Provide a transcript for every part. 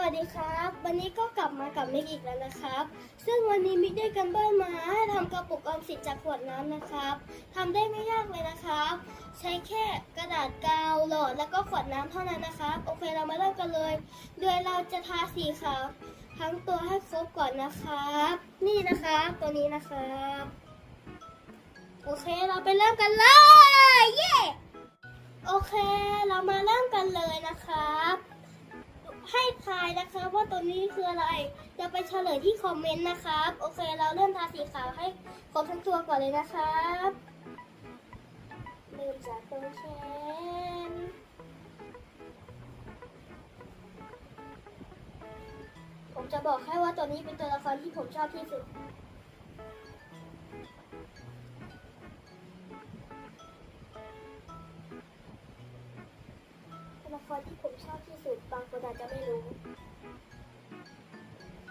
วัสดีครับ วันนี้ก็กลับมากับมิกอีกแล้วนะครับ ซึ่งวันนี้มิกได้กันบ้านมาให้ทำกระปุกออมสินจากขวดน้ำนะครับทำได้ไม่ยากเลยนะครับ ใช้แค่กระดาษกาวหลอดแล้วก็ขวดน้ำเท่านั้นนะครับ โอเคเรามาเริ่มกันเลย โดยเราจะทาสีขาวทั้งตัวให้ครบก่อนนะครับ นี่นะครับตัวนี้นะครับ โอเคเราไปเริ่มกันเลย เย้ โอเค เรามาเริ่มกันเลยนะครับ ให้ทายนะครับว่าตัวนี้คืออะไร จะไปเฉลยที่คอมเมนต์นะครับ โอเค เราเริ่มทาสีขาวให้ครบทั้งตัวก่อนเลยนะครับเริ่มจากตรงแขนผมจะบอกให้ว่าตัวนี้เป็นตัวละครที่ผมชอบที่สุด ละครที่ผมชอบที่สุดบางคนอาจจะไม่รู้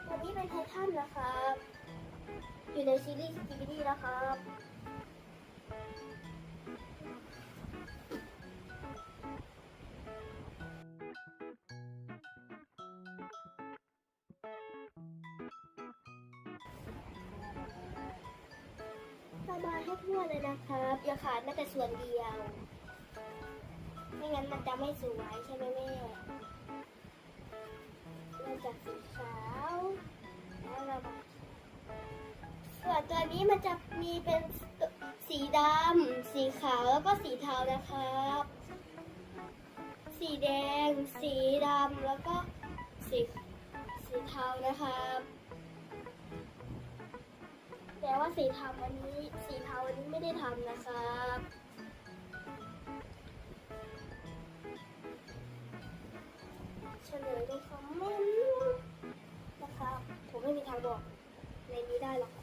วันนี้เป็นไททันนะครับ อยู่ในซีรีส์สกิบิดี้นะครับระบายให้ทั่วเลยนะครับ อย่าขาดแม้แต่ส่วนเดียว ไม่งั้นมันจะไม่สวยใช่ไหมแม่เริ่มจากสีขาวแล้วเรามาส่วนตัวนี้มันจะมีเป็นสีดำ สีขาวแล้วก็สีเทานะครับ สีแดง สีดำแล้วก็สีสีเทานะครับแต่ว่าสีเทาอันนี้ สีเทาอันนี้ไม่ได้ทำนะครับ ลยในคอมเมนต์นะครับ ผมไม่มีทางบอกในนี้ได้หรอก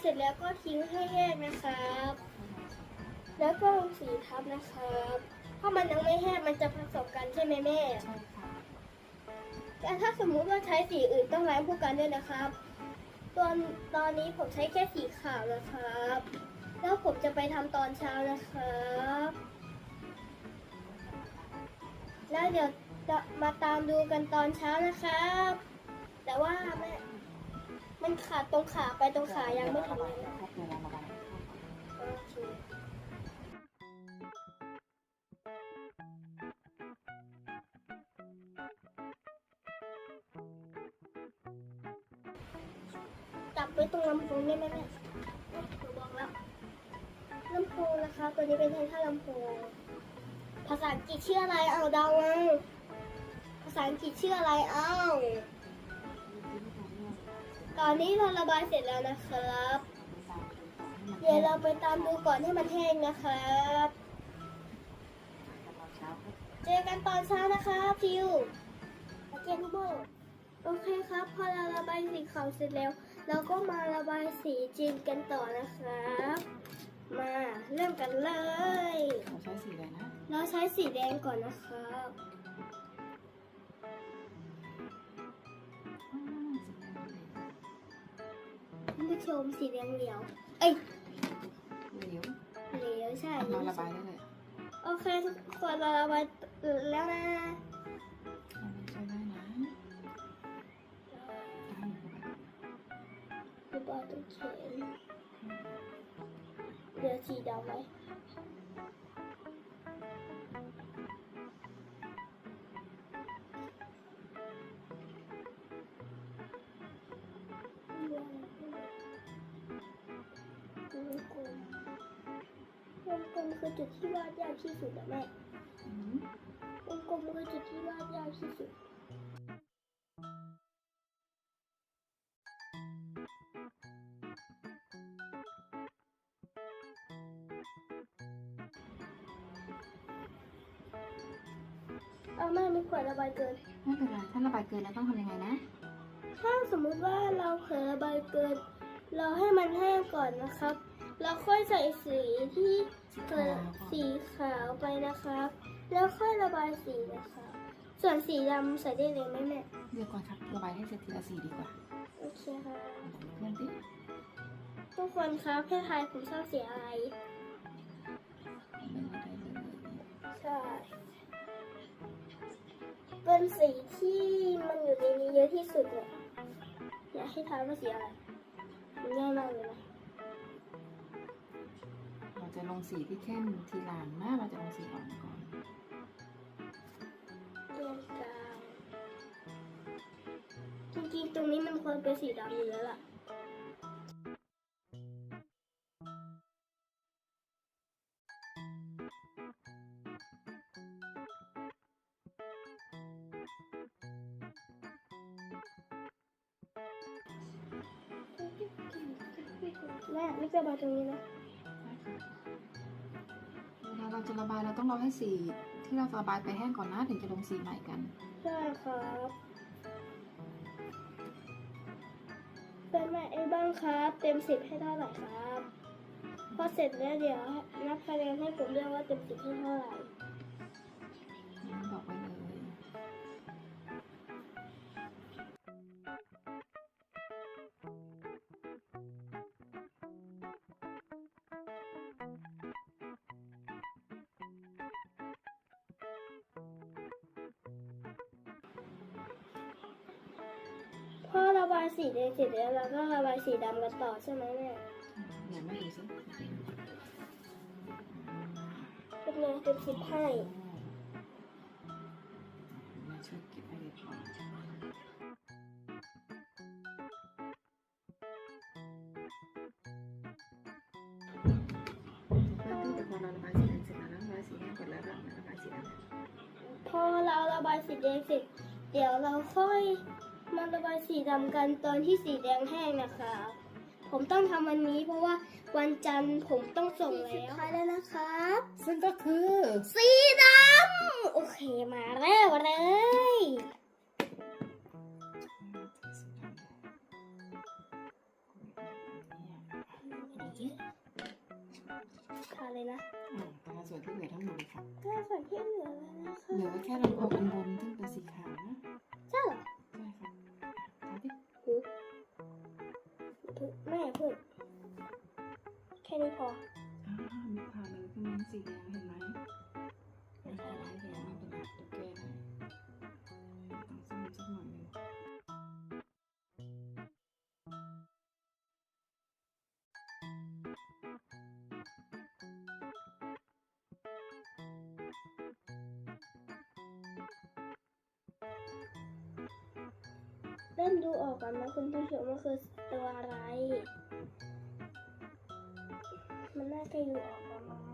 เสร็จแล้วก็ทิ้งให้แห้งนะครับ แล้วก็ลงสีทับนะครับ ถ้ามันยังไม่แห้งมันจะผสมกันใช่ไหมแม่ใช่ค่ะแต่ถ้าสมมุติว่าใช้สีอื่นต้องล้างผู้กันด้วยนะครับ ตอนตอนนี้ผมใช้แค่สีขาวนะครับ แล้วผมจะไปทำตอนเช้านะครับ แล้วเดี๋ยวจะมาตามดูกันตอนเช้านะครับ แต่ว่าแม่ มันขาดตรงขาไปตรงขายังไม่ถึงเลยนะครับเดี๋ยวเราระบายให้เข้าก่อนโอเคจับไปตรงลำโพงได้ไหมแม่หนูบอกแล้วลำโพงนะคะตัวนี้เป็นไททันลำโพงภาษาอังกฤษชื่ออะไรเอาเดาเอาภาษาอังกฤษชื่ออะไรเอา อนนี้เราระบายเสร็จแล้วนะครับ เดี๋ยวเราไปตามดูก่อนให้มันแห้งนะครับ เจอกันตอนเช้านะคะพิวอาเจนพี่โบโอเคครับ พอเราระบายสีขาวเสร็จแล้ว เราก็มาระบายสีจริงกันต่อนะครับ มาเริ่มกันเลย เราใช้สีอะไรนะ เราใช้สีแดงก่อนนะครับอ่าสีแดง ท่านผู้ชมสีแดงเหลียว เอ้ยเหลวเหลียวใช่เราระบายได้เลยโอเคทุกคนเราระบายแล้วนะเราใช้ได้นะได้ดูบอลตรงเขนเหลือสีดำไหม วงกลมคือจุดที่วาดยากที่สุดอะแม่อืมวงกลมคือจุดที่วาดยากที่สุด เอาแม่ไม่ควรระบายเกิน ไม่เป็นไรถ้าระบายเกินแล้วต้องทำยังไงนะ ถ้าสมมุติว่าเราเผลอระบายเกิน เราให้มันแห้งก่อนนะครับ แล้วค่อยใส่สีที่สีเกิขาวดก่อนสีขาวไปนะครับ แล้วค่อยระบายสีนะครับส่วนสีดำใส่ได้เลยไหมแม่เดี๋ยวก่อนครับระบายให้เสร็จทีละสีดีกว่าโอเคค่ะเพื่อนดิทุกคนครับให้ทายผมชอบสีอะไรไม่ได้เลยใช่เป็นสีที่มันอยู่ในนี้เยอะที่สุดเนี่ยอยากให้ทายว่าสีอะไรมันง่ายมากเลยนะเราจะ ลงสีที่เข้มทีหลังนะเราจะลงสีอ่อนก่อนเรียนกลางจริงๆตรงนี้มันควรเป็นสีดำอยู่แล้วล่ะแม่ไม่จะบายตรงนี้นะ เราจะระบายเราต้องรอให้สีที่เราจะระบายไปแห้งก่อนนะถึงจะลงสีใหม่กันใช่ครับเป็นแม่เอบ้างครับ เต็มสิบให้เท่าไหร่ครับ พอเสร็จแล้วเดี๋ยวนับคะแนนให้ผมด้วยว่าเต็มสิบให้เท่าไหร่ สีแดงเสร็จแล้วเราก็ระบายสีดำกันต่อใช่ไหมแม่เดี๋ยวไม่ดูสิเป็นไงเต็มสิบให้มาช่วยเก็บให้เรียบร้อยเพื่อนที่แต่พอเราระบายสีแดงเสร็จแล้วนะระบายสีแห้งก่อนแล้วเระบายสีดำพอเราระบายสีแดงเสร็จ เดี๋ยวเราค่อย มาระบายสีดำกันตอนที่สีแดงแห้งนะคะ ผมต้องทำวันนี้เพราะว่าวันจันทร์ผมต้องส่งแล้วสุดท้ายแล้วนะครับ ซึ่งก็คือ สีดำโอเคมาแล้วเลยทาเลยนะตาส่วนที่เหลือทั้งหมดเลยค่ะก็ส่วนที่เหลือแล้วนะคะเหลือไว้แค่ลำโพงอันบนซึ่งเป็นสีขาวนะ สีแดงเห็นไหมไม่ใช่ร้ายแรงไม่เป็นไรเดี๋ยวแก้ให้ต้องซ่อมสักหน่อยนึงเริ่มดูออกก่อนนะคุณผู้ชมว่าคือตัวอะไร มันน่าจะออกก่อนนะโหไกลแล้วมาณ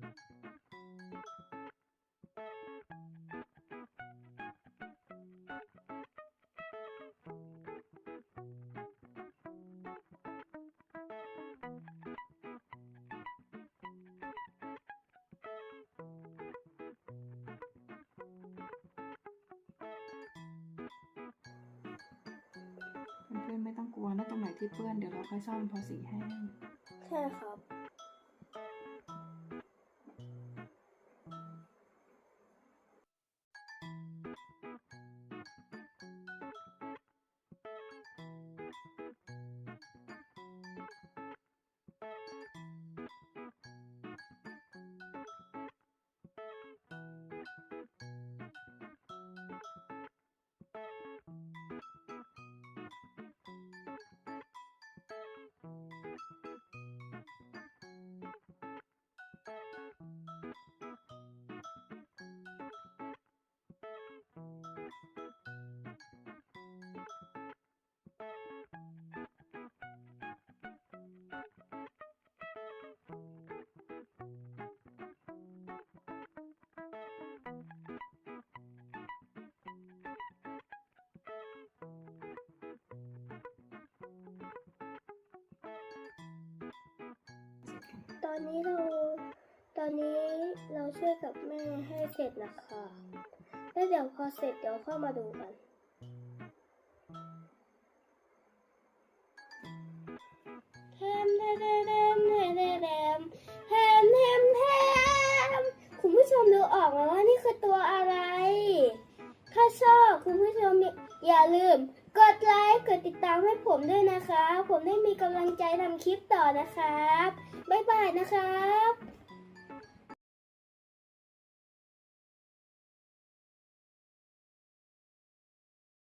เพื่อนไม่ต้องกลัวนะตรงไหนที่เปื้อนเดี๋ยวเราค่อยซ่อมพอสีแห้งใช่ค่ะ อนนี้เราตอนนี้เราช่วยกับแม่ให้เสร็จนะคะแล้วเดี๋ยวพอเสร็จเดี๋ยวเข้ามาดูกันแทมแทมแทมแทมแทมแทมแทมแทมแทมคุณผู้ชมดูออกไหมว่านี่คือตัวอะไร ถ้าชอบคุณผู้ชมอย่าลืมกดไลค์ กดติดตามให้ผมด้วยนะคะ ผมได้มีกำลังใจทำคลิปต่อนะครับ บ๊ายบายนะครับ